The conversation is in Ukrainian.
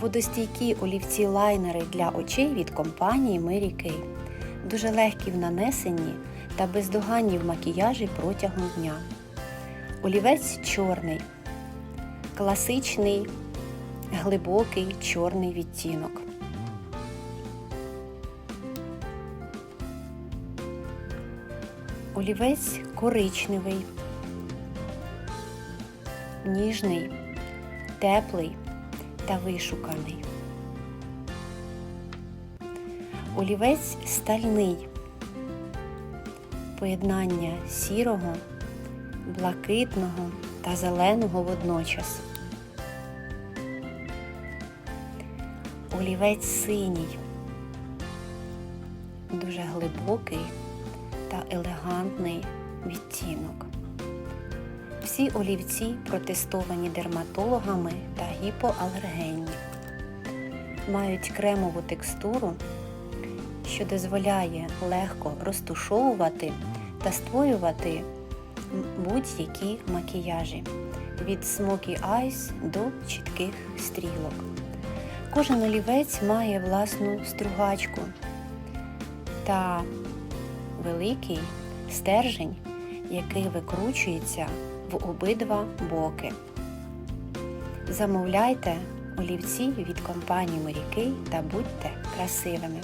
Водостійкі олівці лайнери для очей від компанії Mary Kay. Дуже легкі в нанесенні та бездоганні в макіяжі протягом дня. Олівець чорний, класичний, глибокий чорний відтінок. Олівець коричневий, ніжний, теплий та вишуканий. Олівець стальний, поєднання сірого, блакитного та зеленого водночас. Олівець синій, дуже глибокий та елегантний відтінок. Всі олівці протестовані дерматологами та гіпоалергенні. Мають кремову текстуру, що дозволяє легко розтушовувати та створювати будь-які макіяжі від Smoky Eyes до чітких стрілок. Кожен олівець має власну стругачку та великий стержень, який викручується в обидва боки. Замовляйте олівці від компанії Mary та будьте красивими!